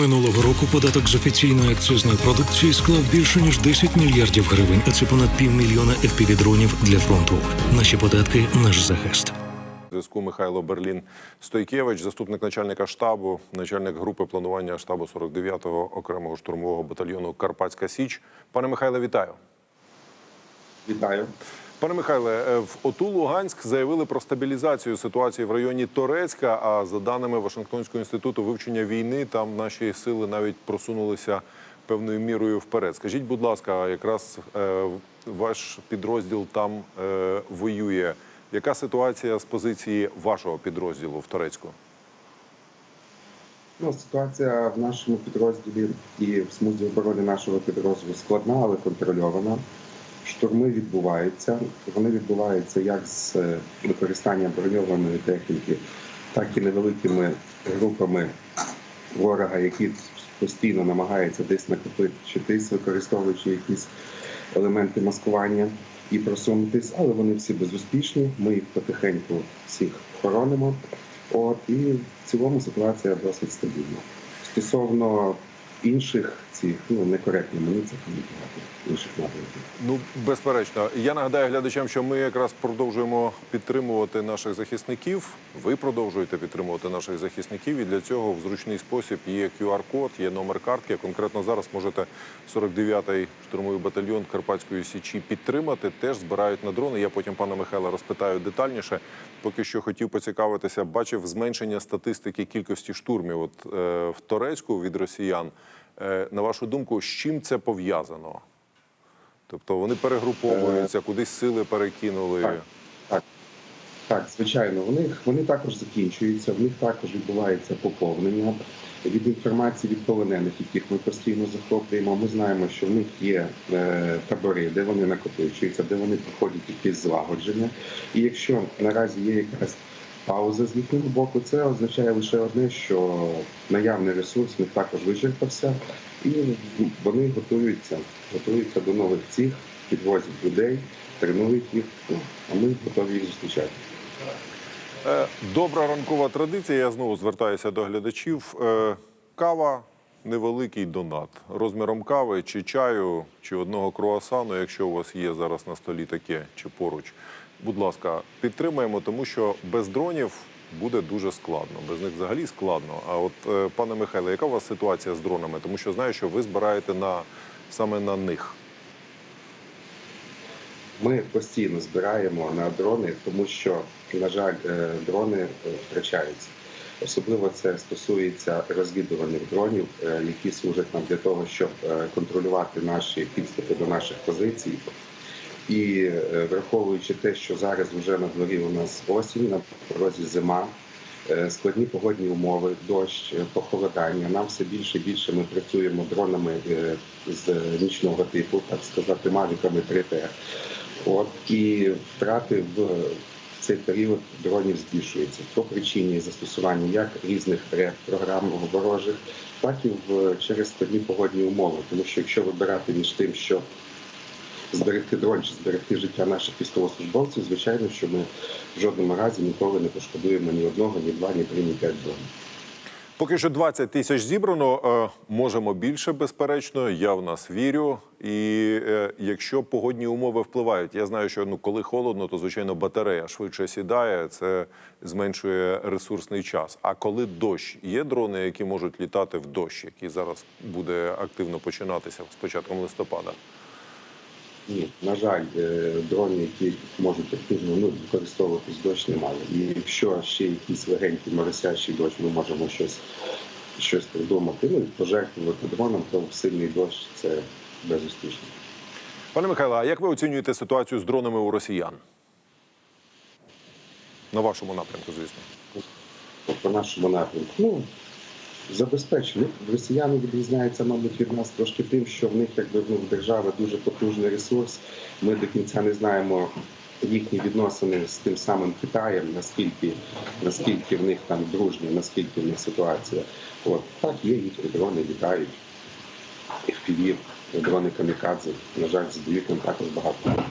Минулого року податок з офіційної акцизної продукції склав більше ніж 10 мільярдів гривень, а це понад півмільйона FPV-дронів для фронту. Наші податки наш захист. зв'язку Михайло Берлін Стойкевич, заступник начальника штабу, начальник групи планування штабу 49-го окремого штурмового батальйону Карпатська Січ. Пане Михайле, вітаю. Вітаю. Пане Михайле, е, в ОТУ Луганськ заявили про стабілізацію ситуації в районі Торецька. А за даними Вашингтонського інституту вивчення війни, там наші сили навіть просунулися певною мірою вперед. Скажіть, будь ласка, якраз е, ваш підрозділ там е, воює. Яка ситуація з позиції вашого підрозділу в Торецьку? Ну, ситуація в нашому підрозділі і в смузі оборони нашого підрозділу складна, але контрольована. Штурми відбуваються. Вони відбуваються як з е, використанням броньованої техніки, так і невеликими групами ворога, які постійно намагаються десь накопичитись, використовуючи якісь елементи маскування і просунутись, але вони всі безуспішні. Ми їх потихеньку всіх хоронимо. От і в цілому ситуація досить стабільна. Стосовно інших цих ну некоректно мені це коментувати. Ну, безперечно, я нагадаю глядачам, що ми якраз продовжуємо підтримувати наших захисників. Ви продовжуєте підтримувати наших захисників, і для цього в зручний спосіб є QR-код, є номер картки. Конкретно зараз можете 49-й штурмовий батальйон Карпатської січі підтримати. Теж збирають на дрони. Я потім пана Михайла розпитаю детальніше. Поки що хотів поцікавитися, бачив зменшення статистики кількості штурмів. От е, в Торецьку від росіян. Е, на вашу думку, з чим це пов'язано? Тобто вони перегруповуються, кудись сили перекинули. Так. Так, так, звичайно, них вони також закінчуються, в них також відбувається поповнення. Від інформації від полонених, яких ми постійно захоплюємо, ми знаємо, що в них є е, табори, де вони накопичуються, де вони проходять якісь злагодження. І якщо наразі є якась пауза з їхнього боку, це означає лише одне, що наявний ресурс них також вичерпався, і вони готуються, готуються до нових цих, підвозять людей, тренують їх, а ми готові їх зустрічати. Е, Добра ранкова традиція. Я знову звертаюся до глядачів. Е, Кава невеликий донат. Розміром кави чи чаю, чи одного круасану, якщо у вас є зараз на столі таке чи поруч. Будь ласка, підтримаємо, тому що без дронів буде дуже складно. Без них взагалі складно. А от, е, пане Михайле, яка у вас ситуація з дронами? Тому що знаю, що ви збираєте на саме на них. Ми постійно збираємо на дрони, тому що, на жаль, е, дрони е, втрачаються. Особливо це стосується розвідувальних дронів, які служать нам для того, щоб контролювати наші підступи до наших позицій. І е, враховуючи те, що зараз вже на дворі у нас осінь, на порозі зима, е, складні погодні умови, дощ, е, похолодання. Нам все більше і більше ми працюємо дронами з нічного типу, так сказати, мавіками 3Т. От і втрати в цей період дронів збільшуються по причині застосування як різних реп програм ворожих, так і в через складні погодні умови. Тому що якщо вибирати між тим, що зберегти дрон зберегти життя наших військовослужбовців, звичайно, що ми в жодному разі ніколи не пошкодуємо ні одного, ні два, ні три, ні п'ять дронів. Поки що 20 тисяч зібрано. Е, Можемо більше, безперечно. Я в нас вірю. І е, якщо погодні умови впливають, я знаю, що ну коли холодно, то звичайно батарея швидше сідає. Це зменшує ресурсний час. А коли дощ, є дрони, які можуть літати в дощ, який зараз буде активно починатися з початком листопада. Ні, на жаль, е, дрони, які можуть активно ну, використовуватись дощ, немає. І якщо ще якийсь легенький моросящий дощ, ми можемо щось, щось придумати, ну пожертвувати дроном, то сильний дощ це безуспішно. Пане Михайло, а як ви оцінюєте ситуацію з дронами у росіян? На вашому напрямку, звісно. по нашому напрямку. Ну, забезпечені. Росіяни відрізняються, мабуть, від нас трошки тим, що в них якби ну, в дуже потужний ресурс. Ми до кінця не знаємо їхні відносини з тим самим Китаєм, наскільки, наскільки в них там дружні, наскільки в них ситуація. От так є їхні дрони, літають. FPV, дрони камікадзе. На жаль, з бойовиком також багато.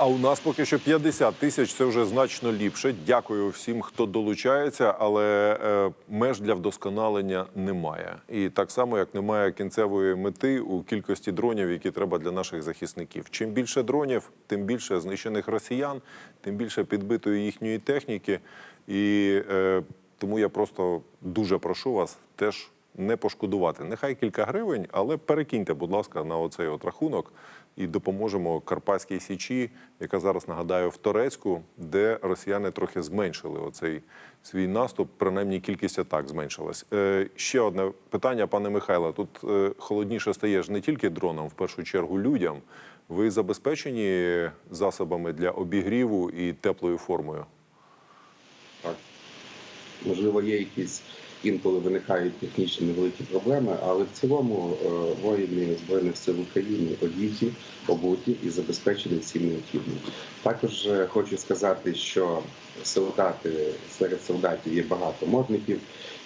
А у нас поки що 50 тисяч. Це вже значно ліпше. Дякую всім, хто долучається, але е, меж для вдосконалення немає. І так само, як немає кінцевої мети у кількості дронів, які треба для наших захисників. Чим більше дронів, тим більше знищених росіян, тим більше підбитої їхньої техніки. І е, тому я просто дуже прошу вас теж не пошкодувати. Нехай кілька гривень, але перекиньте, будь ласка, на оцей от рахунок і допоможемо Карпатській Січі, яка зараз нагадаю в Торецьку, де росіяни трохи зменшили оцей свій наступ. Принаймні кількість атак зменшилась. Е, ще одне питання, пане Михайло. Тут е, холодніше стає ж не тільки дроном, в першу чергу людям. Ви забезпечені засобами для обігріву і теплою формою? Так. Можливо, є якісь інколи виникають технічні невеликі проблеми, але в цілому е, воїни Збройних сил України одіті, обуті і забезпечені всім необхідним. Також е, хочу сказати, що солдати серед солдатів є багато модників,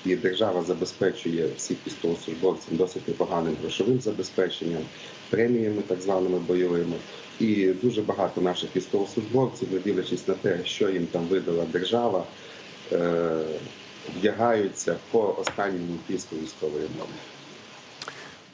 і держава забезпечує всіх військовослужбовців досить непоганим грошовим забезпеченням, преміями так званими бойовими. І дуже багато наших військовослужбовців, не дивлячись на те, що їм там видала держава, е, вдягаються по останньому піску військової норми.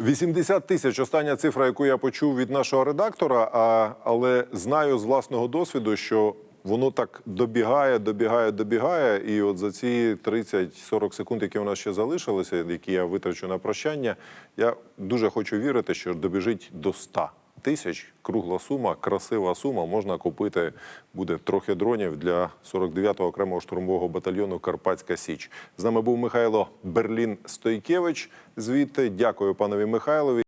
80 тисяч остання цифра, яку я почув від нашого редактора. А, але знаю з власного досвіду, що воно так добігає, добігає, добігає. І от за ці 30-40 секунд, які у нас ще залишилися, які я витрачу на прощання, я дуже хочу вірити, що добіжить до 100 тисяч. Кругла сума, красива сума. Можна купити буде трохи дронів для 49-го окремого штурмового батальйону Карпатська Січ. З нами був Михайло Берлін Стойкевич. Звідти дякую панові Михайлові.